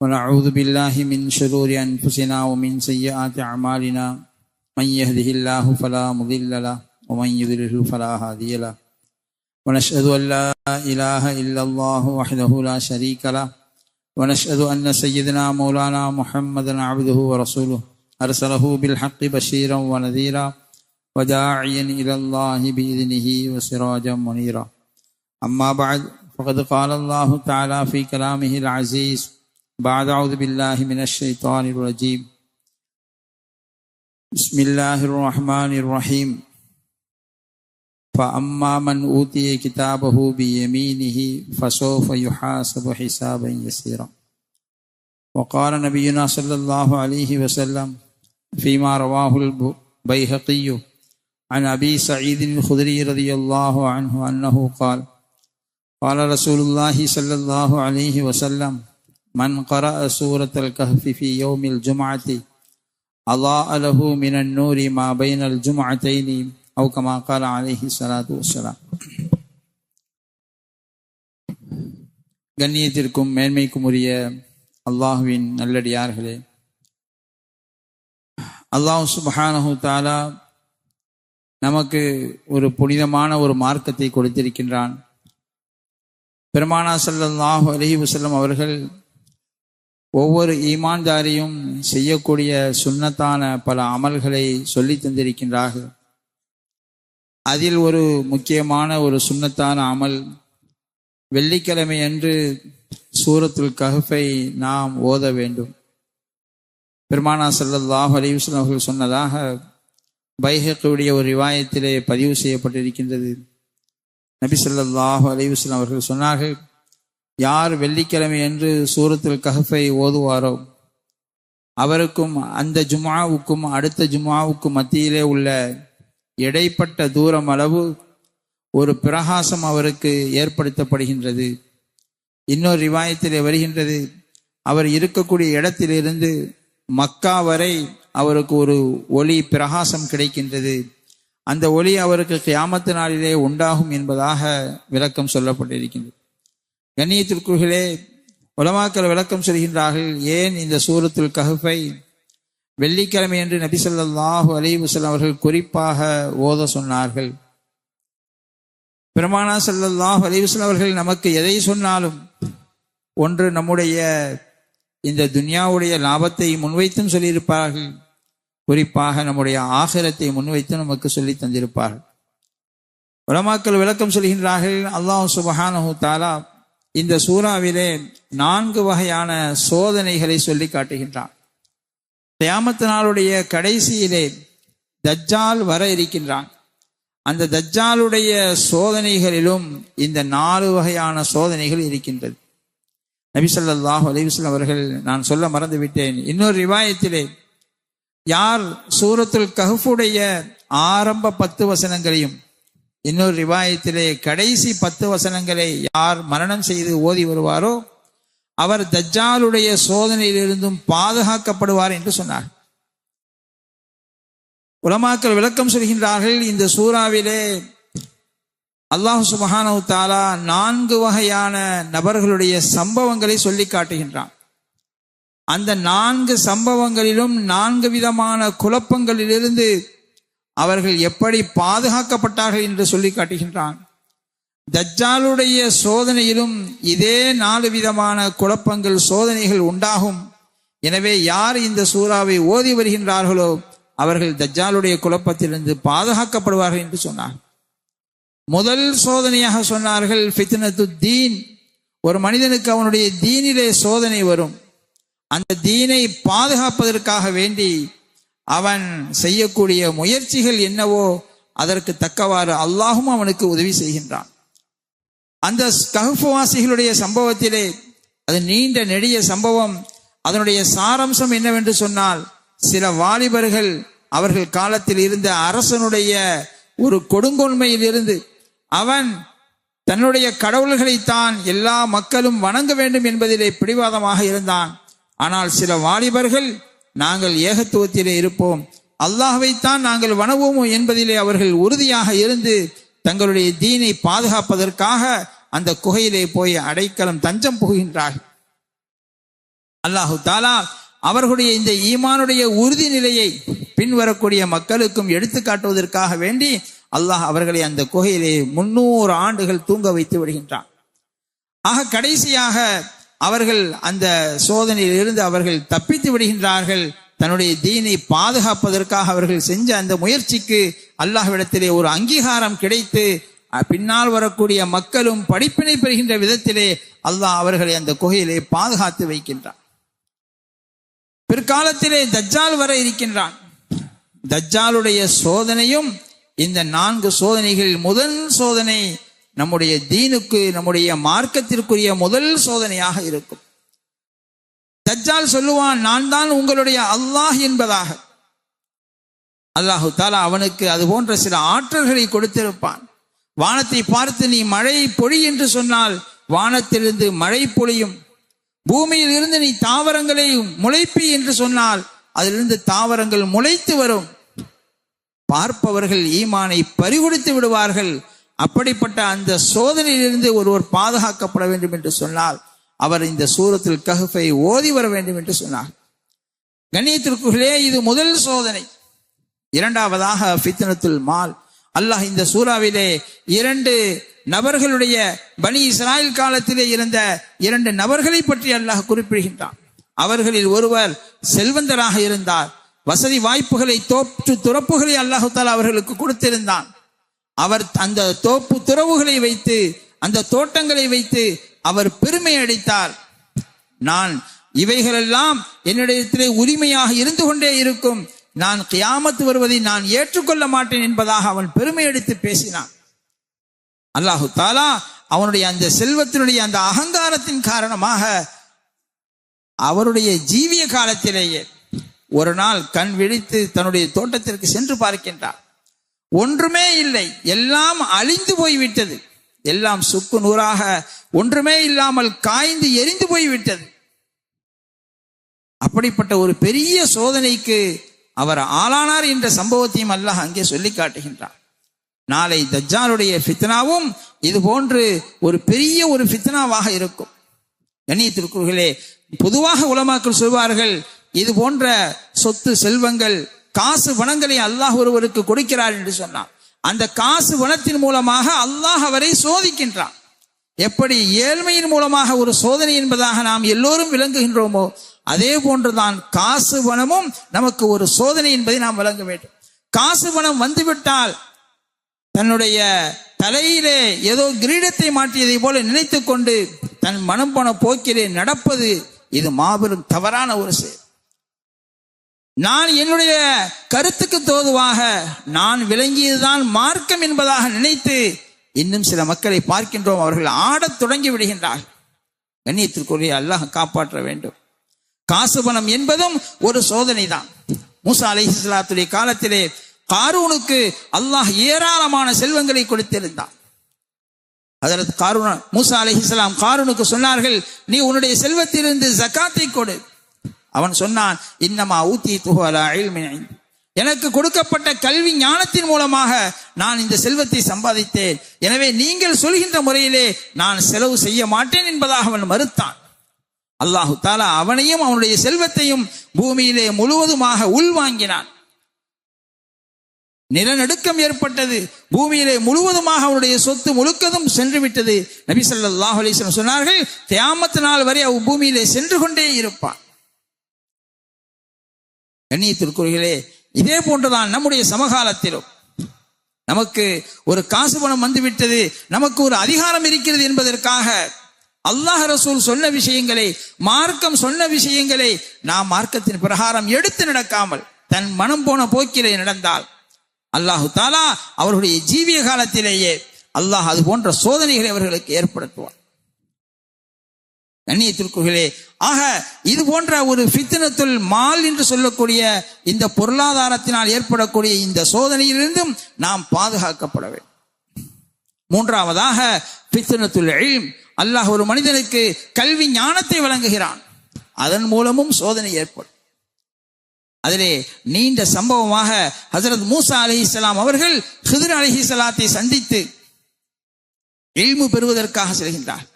ونعوذ بالله من شرور أنفسنا ومن سيئات أعمالنا. من يهده الله فلا مضل له ومن يضلله فلا هادي له. ونشهد أن لا إله إلا الله وحده لا شريك له. ونشهد أن سيدنا مولانا محمدا عبده ورسوله. أرسله بالحق بشيرا ونذيرا وداعيا إلى الله بإذنه وسراجا منيرا. أما بعد فقد قال الله تعالى في كلامه العزيز بعد أعوذ بالله من الشيطان الرجيم. بسم الله الرحمن الرحيم. فأما من أوتي كتابه بيمينه فسوف يحاسب حسابا يسيرا. وقال نبينا صلى الله عليه وسلم فيما رواه البيهقي عن أبي سعيد الخدري رضي الله عنه أنه قال قال رسول الله صلى الله عليه وسلم من قرأ سورة الكهف في يوم الجمعة أضاء له من النور ما بين الجمعتين أو كما قال عليه الصلاة والسلام கண்ணியத்திற்கும் மேன்மைக்கும் உரிய அல்லாஹுவின் நல்லடியார்களே அல்லாஹ் சுபஹானஹு தாலா நமக்கு ஒரு புனிதமான ஒரு மார்க்கத்தை கொடுத்திருக்கின்றான் பெருமானா ஸல்லல்லாஹு அலைஹி வஸல்லம் அவர்கள் ஒவ்வொரு ஈமான்தாரியும் செய்யக்கூடிய சுன்னத்தான பல அமல்களை சொல்லி தந்திருக்கின்றார்கள். அதில் ஒரு முக்கியமான ஒரு சுண்ணத்தான அமல் வெள்ளிக்கிழமை அன்று சூரத்துல் கஹஃபை நாம் ஓத வேண்டும். பெருமானா ஸல்லல்லாஹு அலைஹி அவர்கள் சொன்னதாக பைஹக்குடைய ஒரு ரிவாயத்திலே பதிவு செய்யப்பட்டிருக்கின்றது. நபி ஸல்லல்லாஹு அலைஹி அவர்கள் சொன்னார்கள் யார் வெள்ளிக்கிழமை என்று சூரத்தில் கஹஃபை ஓதுவாரோ அவருக்கும் அந்த ஜுமாவுக்கும் அடுத்த ஜுமாவுக்கும் மத்தியிலே உள்ள இடைப்பட்ட தூரம் அளவு ஒரு பிரகாசம் அவருக்கு ஏற்படுத்தப்படுகின்றது. இன்னொரு ரிவாயத்திலே வருகின்றது அவர் இருக்கக்கூடிய இடத்திலிருந்து மக்கா வரை அவருக்கு ஒரு ஒளி பிரகாசம் கிடைக்கின்றது. அந்த ஒளி அவருக்கு கியாமத்து நாளிலே உண்டாகும் என்பதாக விளக்கம் சொல்லப்பட்டிருக்கின்றது. கண்ணியத்திற்குகளே உலமாக்கள் விளக்கம் சொல்கின்றார்கள் ஏன் இந்த சூரத்துல் கஹஃபை வெள்ளிக்கிழமை என்று நபி ஸல்லல்லாஹு அலைஹி அவர்கள் குறிப்பாக ஓத சொன்னார்கள்? பெருமானா ஸல்லல்லாஹு அலிவுசல் அவர்கள் நமக்கு எதை சொன்னாலும் ஒன்று நம்முடைய இந்த துன்யாவுடைய லாபத்தை முன்வைத்தும் சொல்லியிருப்பார்கள் குறிப்பாக நம்முடைய ஆகிரத்தை முன்வைத்து நமக்கு சொல்லி தந்திருப்பார்கள். உலமாக்கள் விளக்கம் சொல்கின்றார்கள் அல்லாஹ் சுபஹானஹு தாலா இந்த சூறாவிலே நான்கு வகையான சோதனைகளை சொல்லி காட்டுகின்றான். தியாமத்து நாளுடைய கடைசியிலே தஜ்ஜால் வர இருக்கின்றான். அந்த தஜ்ஜாலுடைய சோதனைகளிலும் இந்த நாலு வகையான சோதனைகள் இருக்கின்றது. நபி ஸல்லல்லாஹு அவர்கள் நான் சொல்ல மறந்து விட்டேன் இன்னொரு ரிவாயத்திலே யார் சூரத்துல் கஹ்ஃபுடைய ஆரம்ப பத்து வசனங்களையும் இன்னொரு ரிவாயத்திலே கடைசி பத்து வசனங்களை யார் மரணம் செய்து ஓதி வருவாரோ அவர் தஜ்ஜாலுடைய சோதனையிலிருந்தும் பாதுகாக்கப்படுவார் என்று சொன்னார். உலமாக்கள் விளக்கம் சொல்கின்றார்கள் இந்த சூறாவிலே அல்லாஹு சுபஹானவு தாலா நான்கு வகையான நபர்களுடைய சம்பவங்களை சொல்லி காட்டுகின்றான். அந்த நான்கு சம்பவங்களிலும் நான்கு விதமான குழப்பங்களிலிருந்து அவர்கள் எப்படி பாதுகாக்கப்பட்டார்கள் என்று சொல்லி காட்டுகின்றான். தஜ்ஜாலுடைய சோதனையிலும் இதே நாலு விதமான குழப்பங்கள் சோதனைகள் உண்டாகும். எனவே யார் இந்த சூறாவை ஓதி வருகின்றார்களோ அவர்கள் தஜ்ஜாலுடைய குழப்பத்திலிருந்து பாதுகாக்கப்படுவார்கள் என்று சொன்னார். முதல் சோதனையாக சொன்னார்கள் ஃபித்னத்து தீன். ஒரு மனிதனுக்கு அவனுடைய தீனிலே சோதனை வரும். அந்த தீனை பாதுகாப்பதற்காக வேண்டி அவன் செய்யக்கூடிய முயற்சிகள் என்னவோ அதற்கு தக்கவாறு அல்லாஹும் அவனுக்கு உதவி செய்கின்றான். அந்த ககுப்புவாசிகளுடைய சம்பவத்திலே அது நீண்ட நெடிய சம்பவம். அதனுடைய சாராம்சம் என்னவென்று சொன்னால் சில வாலிபர்கள் அவர்கள் காலத்தில் இருந்த அரசனுடைய ஒரு கொடுங்கொன்மையில் இருந்து அவன் தன்னுடைய கடவுள்களைத்தான் எல்லா மக்களும் வணங்க வேண்டும் என்பதிலே பிடிவாதமாக இருந்தான். ஆனால் சில வாலிபர்கள் நாங்கள் ஏகத்துவத்திலே இருப்போம். அல்லாஹ்வைத்தான் நாங்கள் வணங்குவோம் என்பதிலே அவர்கள் உறுதியாக இருந்து தங்களுடைய தீனை பாதுகாப்பதற்காக அந்த குகையிலே போய் அடைக்கலம் தஞ்சம் புகுகின்றார்கள். அல்லாஹு தாலா அவர்களுடைய இந்த ஈமானுடைய உறுதி நிலையை பின்வரக்கூடிய மக்களுக்கும் எடுத்து காட்டுவதற்காக வேண்டி அல்லாஹ் அவர்களை அந்த குகையிலே முன்னூறு ஆண்டுகள் தூங்க வைத்து விடுகின்றான். ஆக கடைசியாக அவர்கள் அந்த சோதனையில் இருந்து அவர்கள் தப்பித்து விடுகின்றார்கள். தன்னுடைய தீனை பாதுகாப்பதற்காக அவர்கள் செஞ்ச அந்த முயற்சிக்கு அல்லாஹ்விடத்திலே ஒரு அங்கீகாரம் கிடைத்து பின்னால் வரக்கூடிய மக்களும் படிப்பினை பெறுகின்ற விதத்திலே அல்லாஹ் அவர்களை அந்த குகையிலே பாதுகாத்து வைக்கின்றான். பிற்காலத்திலே தஜ்ஜால் வர இருக்கின்றான். தஜ்ஜாலுடைய சோதனையும் இந்த நான்கு சோதனைகளில் முதல் சோதனை நம்முடைய தீனுக்கு நம்முடைய மார்க்கத்திற்குரிய முதல் சோதனையாக இருக்கும். தஜ்ஜால் சொல்லுவான் நான் தான் உங்களுடைய அல்லாஹ் என்பதாக. அல்லாஹு தாலா அவனுக்கு அது போன்ற சில ஆற்றல்களை கொடுத்திருப்பான். வானத்தை பார்த்து நீ மழை பொழி என்று சொன்னால் வானத்திலிருந்து மழை பொழியும். பூமியில் இருந்து நீ தாவரங்களை முளைப்பி என்று சொன்னால் அதிலிருந்து தாவரங்கள் முளைத்து வரும். பார்ப்பவர்கள் ஈமானை பறிகொடுத்து விடுவார்கள். அப்படிப்பட்ட அந்த சோதனையிலிருந்து ஒருவர் பாதுகாக்கப்பட வேண்டும் என்று சொன்னால் அவர் இந்த சூரத்தில் கஹஃபை ஓதி வர வேண்டும் என்று சொன்னார். கண்ணியத்திற்குள்ளே இது முதல் சோதனை. இரண்டாவதாக ஃபித்னத்துல் மால். அல்லாஹ் இந்த சூறாவிலே இரண்டு நபர்களுடைய பனி இஸ்ராயல் காலத்திலே இருந்த இரண்டு நபர்களை பற்றி அல்லாஹ் குறிப்பிடுகின்றான். அவர்களில் ஒருவர் செல்வந்தராக இருந்தார். வசதி வாய்ப்புகளை தோற்று துறப்புகளை அல்லாஹு தாலா அவர்களுக்கு கொடுத்திருந்தான். அவர் அந்த தோப்பு துறவுகளை வைத்து அந்த தோட்டங்களை வைத்து அவர் பெருமை அடைத்தார். நான் இவைகளெல்லாம் என்னிடத்திலே உரிமையாக இருந்து கொண்டே இருக்கும். நான் கியாமத்து வருவதை நான் ஏற்றுக்கொள்ள மாட்டேன் என்பதாக அவன் பெருமை எடுத்து பேசினான். அல்லாஹு தாலா அவனுடைய அந்த செல்வத்தினுடைய அந்த அகங்காரத்தின் காரணமாக அவருடைய ஜீவிய காலத்திலேயே ஒரு நாள் கண் விழித்து தன்னுடைய தோட்டத்திற்கு சென்று பார்க்கின்றார். ஒன்றுமே இல்லை. எல்லாம் அழிந்து போய்விட்டது. எல்லாம் சுக்கு நூறாக ஒன்றுமே இல்லாமல் காய்ந்து எரிந்து போய்விட்டது. அப்படிப்பட்ட ஒரு பெரிய சோதனைக்கு அவர் ஆளானார் என்ற சம்பவத்தையும் அல்லாஹ் அங்கே சொல்லி காட்டுகின்றார் நாளை தஜ்ஜாலுடைய ஃபித்னாவும் இது போன்று ஒரு பெரிய ஒரு ஃபித்னாவாக இருக்கும். கண்ணியத்திற்குர்களே பொதுவாக உலமாக்கள் சொல்வார்கள் இது போன்ற சொத்து செல்வங்கள் காசு வனங்களை அல்லாஹ் ஒருவருக்கு கொடுக்கிறார் என்று சொன்னான். அந்த காசு வனத்தின் மூலமாக அல்லாஹ் அவரை சோதிக்கின்றான். எப்படி ஏழ்மையின் மூலமாக ஒரு சோதனை என்பதாக நாம் எல்லோரும் விளங்குகின்றோமோ அதே போன்றுதான் காசு வனமும் நமக்கு ஒரு சோதனை என்பதை நாம் விளங்க வேண்டும். காசு வனம் வந்துவிட்டால் தன்னுடைய தலையிலே ஏதோ கிரீடத்தை மாற்றியதை போல நினைத்து கொண்டு தன் மனம் போன போக்கிலே நடப்பது இது மாபெரும் தவறான ஒரு செயல். நான் என்னுடைய கருத்துக்கு தோதுவாக நான் விளங்கியதுதான் மார்க்கம் என்பதாக நினைத்து இன்னும் சில மக்களை பார்க்கின்றோம். அவர்கள் ஆடத் தொடங்கி விடுகின்றார்கள். கண்ணியத்திற்குரிய அல்லாஹ் காப்பாற்ற வேண்டும். காசு பணம் என்பதும் ஒரு சோதனை தான் மூசா அலிஹலாத்துடைய காலத்திலே காரூனுக்கு அல்லாஹ் ஏராளமான செல்வங்களை கொடுத்திருந்தான். அதற்கு காரூன மூசா அலைஹிஸ்லாம் காரூனுக்கு சொன்னார்கள் நீ உன்னுடைய செல்வத்திலிருந்து ஜக்காத்தை கொடு. அவன் சொன்னான் இன்னமா ஊத்தி துஹலா எனக்கு கொடுக்கப்பட்ட கல்வி ஞானத்தின் மூலமாக நான் இந்த செல்வத்தை சம்பாதித்தேன். எனவே நீங்கள் சொல்கின்ற முறையிலே நான் செலவு செய்ய மாட்டேன் என்பதாக அவன் மறுத்தான். அல்லாஹு தாலா அவனையும் அவனுடைய செல்வத்தையும் பூமியிலே முழுவதுமாக உள்வாங்கினான் நிலநடுக்கம் ஏற்பட்டது. பூமியிலே முழுவதுமாக அவனுடைய சொத்து முழுக்கதும் சென்று விட்டது. நபி சொல்லாஹ் அலைஹி சொன்னார்கள் தியாமத்து நாள் வரை அவ் பூமியிலே சென்று கொண்டே இருப்பான். கண்ணியத்திற்குரியர்களே இதே போன்றுதான் நம்முடைய சமகாலத்திலும். நமக்கு ஒரு காசு பணம் வந்துவிட்டது நமக்கு ஒரு அதிகாரம் இருக்கிறது என்பதற்காக அல்லாஹ் ரசூல் சொன்ன விஷயங்களை மார்க்கம் சொன்ன விஷயங்களை நாம் மார்க்கத்தின் பிரகாரம் எடுத்து நடக்காமல் தன் மனம் போன போக்கிலே நடந்தால் அல்லாஹு தாலா அவர்களுடைய ஜீவிய காலத்திலேயே அல்லாஹ் அது போன்ற சோதனைகளை அவர்களுக்கு ஏற்படுத்துவார் கண்ணியத்திற்குகளே ஆக இது போன்ற ஒரு ஃபித்னத்துல் மால் என்று சொல்லக்கூடிய இந்த பொருளாதாரத்தினால் ஏற்படக்கூடிய இந்த சோதனையிலிருந்தும் நாம் பாதுகாக்கப்பட வேண்டும். மூன்றாவதாக பித்தனத்துல் இல்ம். அல்லாஹ் ஒரு மனிதனுக்கு கல்வி ஞானத்தை வழங்குகிறான். அதன் மூலமும் சோதனை ஏற்படும். அதிலே நீண்ட சம்பவமாக ஹசரத் மூசா அலிஹிஸ்லாம் அவர்கள் ஹிதர் அலிஹிஸ்லாத்தை சந்தித்து இல்மு பெறுவதற்காக செல்கின்றார்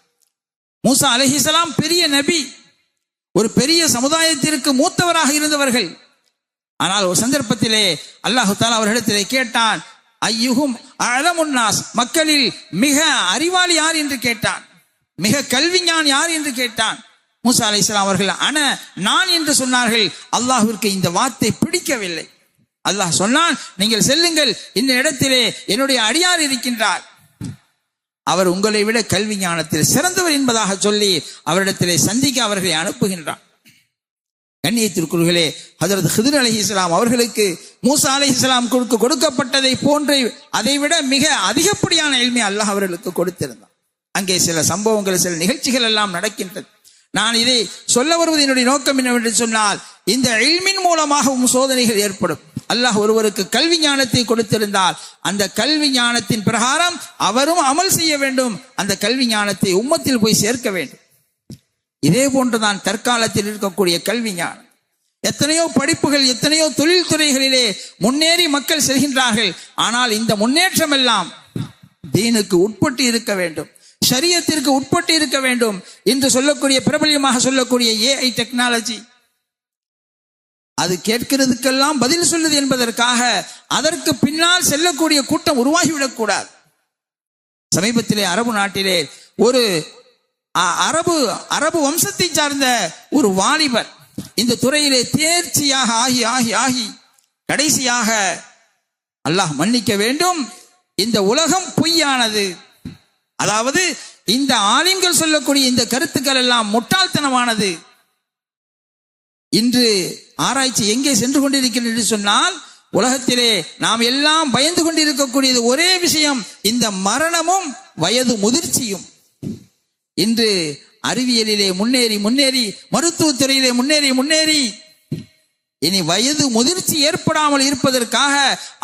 மூசா அலஹிசலாம் பெரிய நபி. ஒரு பெரிய சமுதாயத்திற்கு மூத்தவராக இருந்தவர்கள். ஆனால் ஒரு சந்தர்ப்பத்திலே அல்லாஹு தாலா அவர்களிடத்திலே கேட்டான் ஐயுகும் அலமுன்னாஸ் மக்களில் மிக அறிவாளி யார் என்று கேட்டான். மிக கல்விஞான் யார் என்று கேட்டான். மூசா அலை அவர்கள் அன நான் என்று சொன்னார்கள் அல்லாஹிற்கு இந்த வார்த்தை பிடிக்கவில்லை. அல்லாஹ் சொன்னான் நீங்கள் செல்லுங்கள் இந்த இடத்திலே என்னுடைய அடியார் இருக்கின்றார். அவர் உங்களை விட கல்வி ஞானத்தில் சிறந்தவர் என்பதாக சொல்லி அவரிடத்திலே சந்திக்க அவர்களை அனுப்புகின்றார் கண்ணியத்திற்குர்களே ஹதரத் ஹிதர் அலி இஸ்லாம் அவர்களுக்கு மூசா அலி இஸ்லாம் கொடுக்க கொடுக்கப்பட்டதை போன்ற அதை விட மிக அதிகப்படியான எளிமை அல்லாஹ் அவர்களுக்கு கொடுத்திருந்தார் அங்கே சில சம்பவங்கள் சில நிகழ்ச்சிகள் எல்லாம் நடக்கின்றது. நான் இதை சொல்ல வருவது என்னுடைய நோக்கம் என்னவென்று சொன்னால் இந்த எல்மின் மூலமாகவும் சோதனைகள் ஏற்படும். அல்லாஹ் ஒருவருக்கு கல்வி ஞானத்தை கொடுத்திருந்தால் அந்த கல்வி ஞானத்தின் பிரகாரம் அவரும் அமல் செய்ய வேண்டும். அந்த கல்வி ஞானத்தை உம்மத்தில் போய் சேர்க்க வேண்டும். இதே போன்றுதான் தற்காலத்தில் இருக்கக்கூடிய கல்வி ஞானம். எத்தனையோ படிப்புகள் எத்தனையோ தொழில்துறைகளிலே முன்னேறி மக்கள் செல்கின்றார்கள். ஆனால் இந்த முன்னேற்றம் எல்லாம் தீனுக்கு உட்பட்டு இருக்க வேண்டும். சரியத்திற்கு உட்பட்டு இருக்க வேண்டும். என்று சொல்லக்கூடிய பிரபலியமாக சொல்லக்கூடிய ஏஐ டெக்னாலஜி அது கேட்கிறதுக்கெல்லாம் பதில் சொல்லுது என்பதற்காக அதற்கு பின்னால் செல்லக்கூடிய கூட்டம் உருவாகிவிடக் கூடாது. சமீபத்திலே அரபு நாட்டிலே ஒரு அ- அரபு அரபு வம்சத்தை சார்ந்த ஒரு வாலிபர் இந்த துறையிலே தேர்ச்சியாக ஆகி ஆகி ஆகி கடைசியாக அல்லாஹ் மன்னிக்க வேண்டும். இந்த உலகம் பொய்யானது. அதாவது இந்த ஆலிம்கள் சொல்லக்கூடிய இந்த கருத்துக்கள் எல்லாம் முட்டாள்தனமானது. இன்று ஆராய்ச்சி எங்கே சென்று கொண்டிருக்கிறது என்று சொன்னால் உலகத்திலே நாம் எல்லாம் பயந்து கொண்டிருக்கக்கூடியது ஒரே விஷயம் இந்த மரணமும் வயது முதிர்ச்சியும். இன்று அறிவியலிலே முன்னேறி முன்னேறி மருத்துவத்துறையிலே முன்னேறி முன்னேறி இனி வயது முதிர்ச்சி ஏற்படாமல் இருப்பதற்காக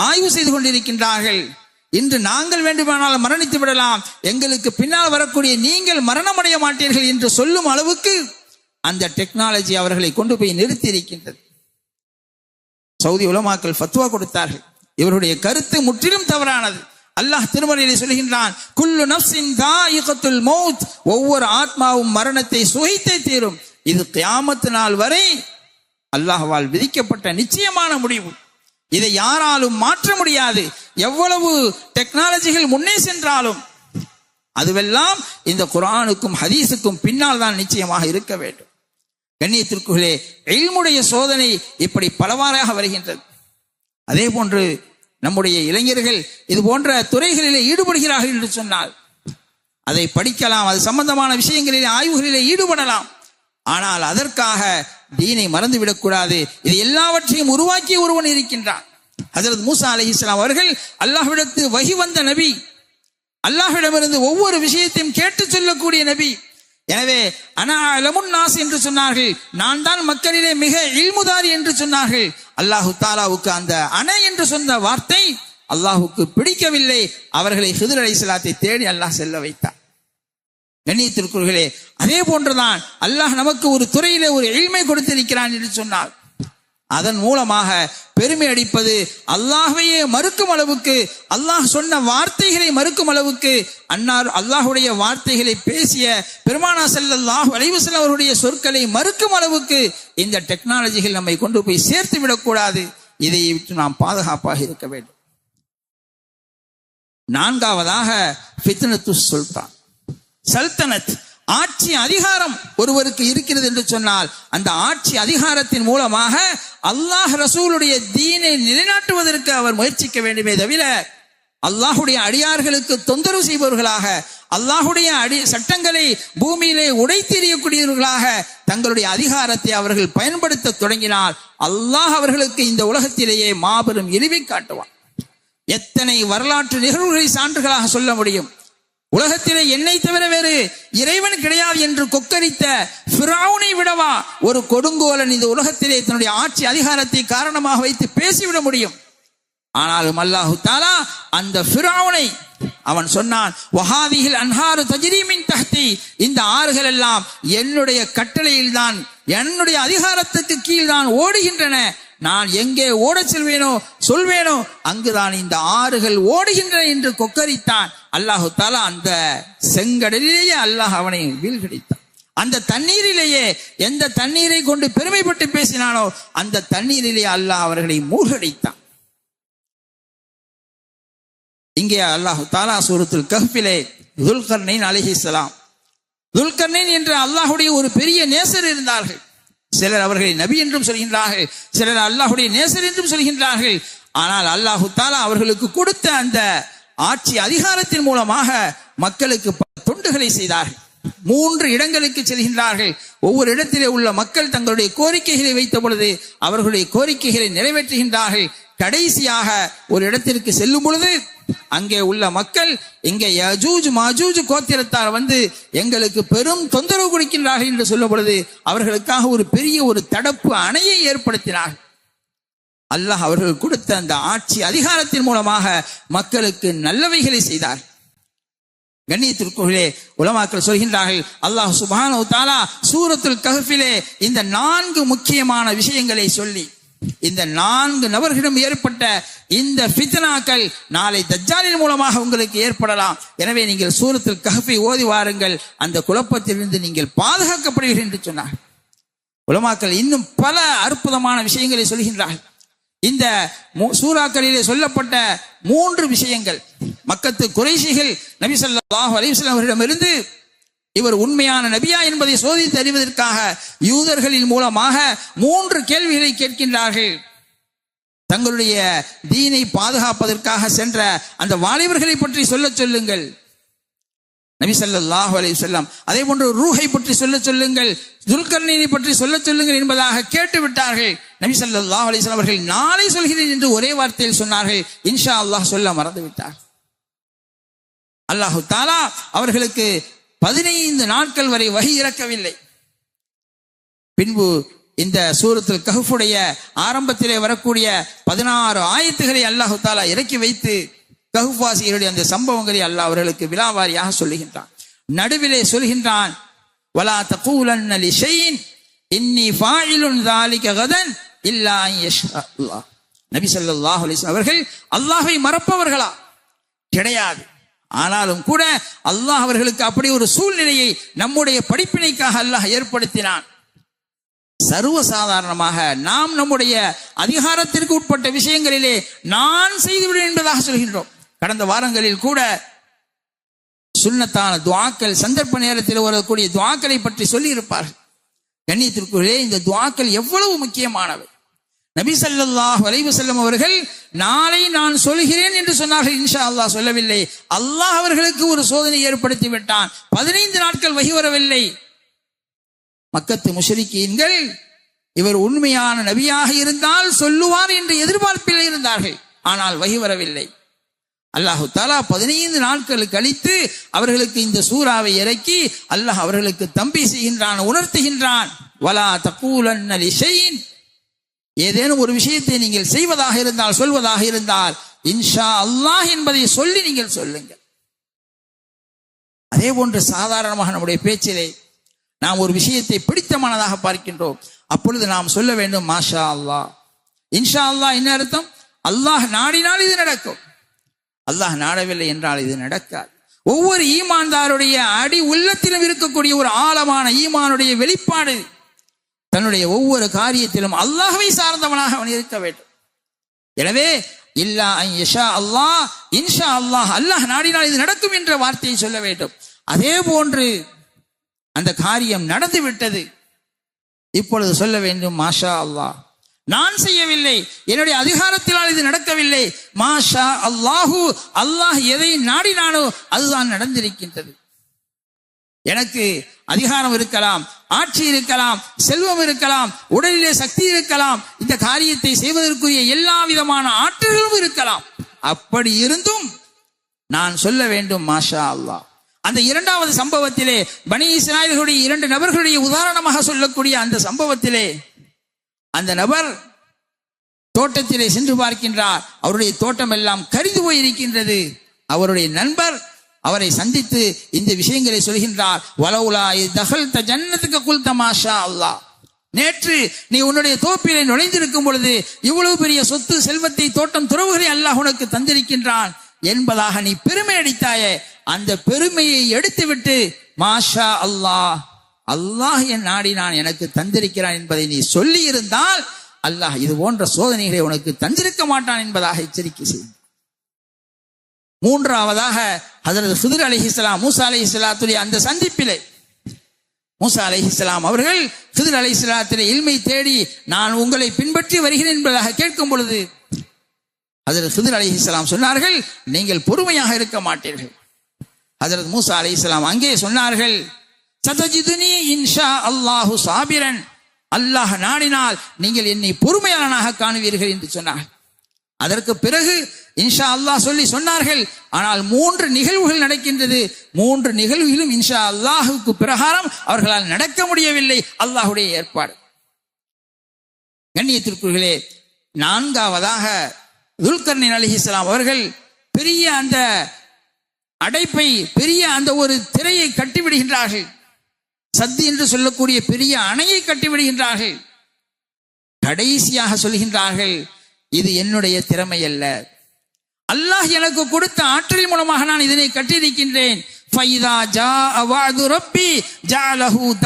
ஆய்வு செய்து கொண்டிருக்கின்றார்கள். இன்று நாங்கள் வேண்டுமானால் மரணித்து விடலாம். எங்களுக்கு பின்னால் வரக்கூடிய நீங்கள் மரணமடைய மாட்டீர்கள் என்று சொல்லும் அளவுக்கு அந்த டெக்னாலஜி அவர்களை கொண்டு போய் நிறுத்தி இருக்கின்றது சவுதி உலமாக்கள் ஃபத்வா கொடுத்தார்கள். இவருடைய கருத்து முற்றிலும் தவறானது. அல்லாஹ் திருமறையிலே சொல்கின்றான் குல்லு நஃப்ஸின் தாயிகத்துல் மௌத். ஒவ்வொரு ஆத்மாவும் மரணத்தை சுகைத்தே தீரும். இது கியாமத்து நாள் வரை அல்லாஹ்வால் விதிக்கப்பட்ட நிச்சயமான முடிவு. இதை யாராலும் மாற்ற முடியாது. எவ்வளவு டெக்னாலஜிகள் முன்னே சென்றாலும் அதுவெல்லாம் இந்த குரானுக்கும் ஹதீஸுக்கும் பின்னால் தான் நிச்சயமாக இருக்க வேண்டும். கண்ணியத்திற்குள்ளே எல்முடைய சோதனை இப்படி பலவாறாக வருகின்றது. அதே போன்று நம்முடைய இளைஞர்கள் இது போன்ற துறைகளிலே ஈடுபடுகிறார்கள் என்று சொன்னால் அதை படிக்கலாம் அது சம்பந்தமான விஷயங்களிலே ஆய்வுகளிலே ஈடுபடலாம். ஆனால் அதற்காக தீனை மறந்துவிடக்கூடாது இது எல்லாவற்றையும் உருவாக்கி ஒருவன் இருக்கின்றான். ஹஜரத் மூசா அலைஹிஸ்ஸலாம் அவர்கள் அல்லாஹ்விடத்து வகி வந்த நபி. அல்லாஹ்விடமிருந்து ஒவ்வொரு விஷயத்தையும் கேட்டு சொல்லக்கூடிய நபி. எனவே அனா அலமுன் நாஸ் என்று சொன்னார்கள். நான் தான் மக்களிலே மிக இல்முதாரி என்று சொன்னார்கள். அல்லாஹு தாலாவுக்கு அந்த அன என்று சொன்ன வார்த்தை அல்லாஹுக்கு பிடிக்கவில்லை. அவர்களை ஹிதர் அலைஹிஸ்ஸலாத்தை தேடி அல்லாஹ் செல்ல வைத்தார் கண்ணியத்திற்குர்களே அதே போன்றுதான் அல்லாஹ் நமக்கு ஒரு துறையிலே ஒரு எளிமை கொடுத்திருக்கிறான் என்று சொன்னார் அதன் மூலமாக பெருமை அடிப்பது அல்லாஹையே மறுக்கும் அளவுக்கு அல்லாஹ் சொன்ன வார்த்தைகளை மறுக்கும் அளவுக்கு அன்னார் அல்லாஹுடைய வார்த்தைகளை பேசிய பெருமானா செல்லல்லாஹ் அலைஹி அவருடைய சொற்களை மறுக்கும் அளவுக்கு இந்த டெக்னாலஜிகள் நம்மை கொண்டு போய் சேர்த்து விடக்கூடாது. இதை விட்டு நாம் பாதுகாப்பாக இருக்க வேண்டும். நான்காவதாக பித்னத்து சுல்தான். சல்தனத் ஆட்சி அதிகாரம் ஒருவருக்கு இருக்கிறது என்று சொன்னால் அந்த ஆட்சி அதிகாரத்தின் மூலமாக அல்லாஹ் ரசூலுடைய தீனை நிலைநாட்டுவதற்கு அவர் முயற்சிக்க வேண்டுமே தவிர அல்லாஹுடைய அடியார்களுக்கு தொந்தரவு செய்பவர்களாக அல்லாஹுடைய அடி சட்டங்களை பூமியிலே உடைத்தெறியக்கூடியவர்களாக தங்களுடைய அதிகாரத்தை அவர்கள் பயன்படுத்த தொடங்கினால் அல்லாஹ் அவர்களுக்கு இந்த உலகத்திலேயே மாபெரும் இழிவை காட்டுவான். எத்தனை வரலாற்று நிகழ்வுகளை சான்றுகளாக சொல்ல முடியும். உலகத்திலே என்னை தவிர வேறு இறைவன் கிடையாது என்று கொக்கரித்த பிராவுனை விடவா ஒரு கொடுங்கோலன் இந்த உலகத்திலே தன்னுடைய ஆட்சி அதிகாரத்தை காரணமாக வைத்து பேசிவிட முடியும். ஆனாலும் அல்லாஹு தாலா அந்த பிராவுனை அவன் சொன்னான் வஹாதியில் அன்ஹாரு தஜிரீமின் தஹ்தி. இந்த ஆறுகள் எல்லாம் என்னுடைய கட்டளையில் தான் என்னுடைய அதிகாரத்துக்கு கீழ் தான் ஓடுகின்றன. நான் எங்கே ஓடச் செல்வேனோ சொல்வேனோ அங்குதான் இந்த ஆறுகள் ஓடுகின்றன என்று கொக்கரித்தான். அல்லாஹு தாலா அந்த செங்கடலிலேயே அல்லாஹ் அவனை வீழ்கடித்தான். அந்த தண்ணீரிலேயே எந்த தண்ணீரை கொண்டு பெருமைப்பட்டு பேசினானோ அந்த தண்ணீரிலேயே அல்லாஹ் அவர்களை மூழ்கடித்தான். இங்கே அல்லாஹு தாலா சூரத்துல் கஹ்பிலே துல்கர்னைன் அலிஹிஸ்லாம் துல்கர்னைன் என்ற அல்லாஹுடைய ஒரு பெரிய நேசர் இருந்தார்கள். சிலர் அவர்களை நபி என்றும் சொல்கின்றார்கள் சிலர் அல்லாஹுடைய நேசர் என்றும் சொல்கின்றார்கள். ஆனால் அல்லாஹு தாலா அவர்களுக்கு கொடுத்த அந்த ஆட்சி அதிகாரத்தின் மூலமாக மக்களுக்கு பல தொண்டுகளை செய்தார்கள். மூன்று இடங்களுக்கு செல்கின்றார்கள். ஒவ்வொரு இடத்திலே உள்ள மக்கள் தங்களுடைய கோரிக்கைகளை வைத்த பொழுது அவர்களுடைய கோரிக்கைகளை நிறைவேற்றுகின்றார்கள். கடைசியாக ஒரு இடத்திற்கு செல்லும் பொழுது அங்கே உள்ள மக்கள் இங்க யஜூஜ் மஜூஜ் கோத்திரத்தார் வந்து எங்களுக்கு பெரும் தொந்தரவு கொடுக்கின்றார்கள் என்று சொல்லும் பொழுது அவர்களுக்காக ஒரு பெரிய ஒரு தடுப்பு அணையை ஏற்படுத்தினார்கள் அல்லாஹ் அவர்கள் கொடுத்த அந்த ஆட்சி அதிகாரத்தின் மூலமாக மக்களுக்கு நல்லவைகளை செய்தார். கண்ணியத்திற்குள்ளே உலமாக்கள் சொல்கின்றார்கள் அல்லாஹ் சுபானு தாலா சூரத்துல் கஹ்ஃபிலே இந்த நான்கு முக்கியமான விஷயங்களை சொல்லி இந்த நான்கு நபர்களிடம் ஏற்பட்ட இந்த பித்னாக்கள் நாளை தஜ்ஜாலின் மூலமாக உங்களுக்கு ஏற்படலாம். எனவே நீங்கள் சூரத்தில் கஹப்பை ஓதி வாருங்கள். அந்த குழப்பத்திலிருந்து நீங்கள் பாதுகாக்கப்படுவீர்கள் என்று சொன்னார். உலமாக்கள் இன்னும் பல அற்புதமான விஷயங்களை சொல்கின்றார்கள். இந்த மூ- சூறாக்களிலே சொல்லப்பட்ட மூன்று விஷயங்கள். மக்கத்து குறைஷிகள் நபிசல்லாஹ் ஸல்லல்லாஹு அவரிடமிருந்து இவர் உண்மையான நபியா என்பதை சோதித்து அறிவதற்காக யூதர்களின் மூலமாக மூன்று கேள்விகளை கேட்கின்றார்கள். தங்களுடைய தீனை பாதுகாப்பதற்காக சென்ற அந்த வாலிபர்களை பற்றி சொல்ல சொல்லுங்கள். நபி சல்லாஹ் அலி சொல்லாம் அதே போன்று ரூஹை பற்றி சொல்ல சொல்லுங்கள் துல்கர்ணினை பற்றி சொல்ல சொல்லுங்கள் என்பதாக கேட்டு விட்டார்கள். நபி சல்லாஹ் அலி அவர்கள் நாளை சொல்கிறேன் என்று ஒரே வார்த்தையில் சொன்னார்கள். இன்ஷா அல்லாஹ் சொல்ல மறந்து விட்டார் அல்லாஹு தாலா அவர்களுக்கு பதினைந்து நாட்கள் வரை வகி இறக்கவில்லை. பின்பு இந்த சூரத்தில் கஹுடைய ஆரம்பத்திலே வரக்கூடிய பதினாறு ஆயத்துகளை அல்லாஹு தாலா இறக்கி வைத்து கஹுவாசிகளுடைய அந்த சம்பவங்களை அல்லாஹ் அவர்களுக்கு விழாவாரியாக சொல்லுகின்றான். நடுவிலே சொல்கின்றான் வலா தகூலன் அலி ஷெயின் இன்னி ஃபாயிலுன் தாலிக கதன் இல்லா நபி சல்லாஹ் அலிஸ் அவர்கள் அல்லாஹை மறப்பவர்களா? கிடையாது. ஆனாலும் கூட அல்லாஹ் அவர்களுக்கு அப்படி ஒரு சூழ்நிலையை நம்முடைய படிப்பினைக்காக அல்லாஹ் ஏற்படுத்தினான். சர்வசாதாரணமாக நாம் நம்முடைய அதிகாரத்திற்கு உட்பட்ட விஷயங்களிலே நான் செய்துவிடுவேன் என்பதாக சொல்கின்றோம். கடந்த வாரங்களில் கூட சுண்ணத்தான துவாக்கள் சந்தர்ப்ப நேரத்தில் வரக்கூடிய துவாக்களை பற்றி சொல்லி இருப்பார்கள் கண்ணியத்திற்குள்ளே இந்த துவாக்கள் எவ்வளவு முக்கியமானவை? நபி சல்லாஹ் வலைவு வஸல்லம் அவர்கள் நாளை நான் சொல்கிறேன் என்று சொன்னார்கள். இன்ஷா அல்லாஹ் சொல்லவில்லை. அல்லாஹ் அவர்களுக்கு ஒரு சோதனை ஏற்படுத்தி விட்டான். பதினைந்து நாட்கள் வகி வரவில்லை. மக்கத்து முஷரிக்கீன்கள் இவர் உண்மையான நபியாக இருந்தால் சொல்லுவார் என்று எதிர்பார்ப்பில் இருந்தார்கள். ஆனால் வகி வரவில்லை. அல்லாஹு தாலா பதினைந்து நாட்கள் கழித்து அவர்களுக்கு இந்த சூறாவை இறக்கி அல்லாஹ் அவர்களுக்கு தம்பி செய்கின்றான் உணர்த்துகின்றான். வலா தக்கூலன்ன லிஷையின் ஏதேனும் ஒரு விஷயத்தை நீங்கள் செய்வதாக இருந்தால் சொல்வதாக இருந்தால் இன்ஷா அல்லாஹ் என்பதை சொல்லி நீங்கள் சொல்லுங்கள். அதே போன்று சாதாரணமாக நம்முடைய பேச்சிலே நாம் ஒரு விஷயத்தை பிடித்தமானதாக பார்க்கின்றோம். அப்பொழுது நாம் சொல்ல வேண்டும் மாஷா அல்லாஹ். இன்ஷா அல்லாஹ் என்ன அர்த்தம்? அல்லாஹ் நாடினால் இது நடக்கும். அல்லாஹ் நாடவில்லை என்றால் இது நடக்காது. ஒவ்வொரு ஈமான்தாருடைய அடி உள்ளத்திலும் இருக்கக்கூடிய ஒரு ஆழமான ஈமானுடைய வெளிப்பாடு தன்னுடைய ஒவ்வொரு காரியத்திலும் அல்லாஹவை சார்ந்தவனாக அவன் இருக்க வேண்டும். எனவே இல்லா அன் அல்லாஹ் இன்ஷா அல்லாஹ் அல்லாஹ் நாடினால் இது நடக்கும் என்ற வார்த்தையை சொல்ல வேண்டும். அதே போன்று அந்த காரியம் நடந்து விட்டது. இப்பொழுது சொல்ல வேண்டும் மாஷா அல்லாஹ் நான் செய்யவில்லை என்னுடைய அதிகாரத்தினால் இது நடக்கவில்லை. மாஷா அல்லாஹு அல்லாஹ் எதை நாடினானோ அதுதான் நடந்திருக்கின்றது. எனக்கு அதிகாரம் இருக்கலாம் ஆட்சி இருக்கலாம் செல்வம் இருக்கலாம் உடலிலே சக்தி இருக்கலாம் இந்த காரியத்தை செய்வதற்குரிய எல்லா விதமான ஆற்றல்களும் இருக்கலாம். அப்படி இருந்தும் நான் சொல்ல வேண்டும் மாஷா அல்லா அந்த இரண்டாவது சம்பவத்திலே பனி இஸ்ராயல்களுடைய இரண்டு நபர்களுடைய உதாரணமாக சொல்லக்கூடிய அந்த சம்பவத்திலே அந்த நபர் தோட்டத்திலே சென்று பார்க்கின்றார். அவருடைய தோட்டம் எல்லாம் கரிந்து போயிருக்கின்றது. அவருடைய நண்பர் அவரை சந்தித்து இந்த விஷயங்களை சொல்கின்றார். வலவுலா தகல் த ஜன்னத்துக்கு குல் தமாஷா அல்லாஹ். நேற்று நீ உன்னுடைய தோப்பிலே நுழைந்திருக்கும் பொழுது இவ்வளவு பெரிய சொத்து செல்வத்தை தோட்டம் துறவுகளை அல்லாஹ் உனக்கு தந்திருக்கின்றான். என்பதாக நீ பெருமை அடித்தாயே அந்த பெருமையை எடுத்துவிட்டு மாஷா அல்லாஹ் அல்லாஹ் என் நாடி நான் எனக்கு தந்திருக்கிறான் என்பதை நீ சொல்லி இருந்தால் அல்லாஹ் இது போன்ற சோதனைகளை உனக்கு தந்திருக்க மாட்டான் என்பதாக எச்சரிக்கை செய்யும் மூன்றாவதாக ஹதரத் சுதிர் அலிஹிஸ்லாம் மூசா அலிஹிஸ்லாத்துடைய அந்த சந்திப்பிலே. மூசா அலிஹிஸ்லாம் அவர்கள் சுதிர் அலிஹிஸ்லாத்திலே இல்மை தேடி நான் உங்களை பின்பற்றி வருகிறேன் என்பதாக கேட்கும் பொழுது ஹதரத் சுதிர் அலிஹிஸ்லாம் சொன்னார்கள் நீங்கள் பொறுமையாக இருக்க மாட்டீர்கள். ஹதரத் மூசா அலிஹிஸ்லாம் அங்கே சொன்னார்கள் சதஜிதுனி இன்ஷா அல்லாஹு சாபிரன். அல்லாஹ் நாடினால் நீங்கள் என்னை பொறுமையாளனாக காணுவீர்கள் என்று சொன்னார் அதற்கு பிறகு இன்ஷா அல்லாஹ் சொல்லி சொன்னார்கள் ஆனால் மூன்று நிகழ்வுகள் நடக்கின்றது. மூன்று நிகழ்வுகளும் இன்ஷா அல்லாஹுக்கு பிரகாரம் அவர்களால் நடக்க முடியவில்லை. அல்லாஹுடைய ஏற்பாடு. கண்ணியத்திற்குர்களே நான்காவதாக துல்கர்னின் அலிஹிஸ்லாம் அவர்கள் பெரிய அந்த அடைப்பை பெரிய அந்த ஒரு திரையை கட்டிவிடுகின்றார்கள். சத்தி என்று சொல்லக்கூடிய பெரிய அணையை கட்டிவிடுகின்றார்கள். கடைசியாக சொல்கின்றார்கள் இது என்னுடைய திறமை அல்ல அல்லாஹ் எனக்கு கொடுத்த ஆற்றல் மூலமாக நான் இதனை கட்டியிருக்கின்றேன் ஃபைதா ஜா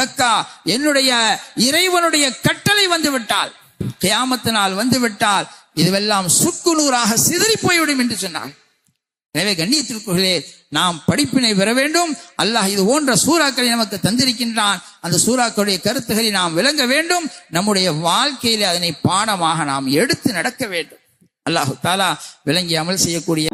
தக்கா. என்னுடைய இறைவனுடைய கட்டளை வந்துவிட்டால் கியாமத்தினால் கியாமத்து நாள் வந்து விட்டால் இதுவெல்லாம் சுக்குநூறாக சிதறி போய்விடும் என்று சொன்னான். எனவே கண்ணியத்திற்குள்ளே நாம் படிப்பினை பெற வேண்டும். அல்லாஹ் இது போன்ற சூறாக்களை நமக்கு தந்திருக்கின்றான். அந்த சூறாக்களுடைய கருத்துக்களை நாம் விளங்க வேண்டும். நம்முடைய வாழ்க்கையிலே அதனை பாடமாக நாம் எடுத்து நடக்க வேண்டும். அல்லாஹு தாலா விளங்கி அமல் செய்யக்கூடிய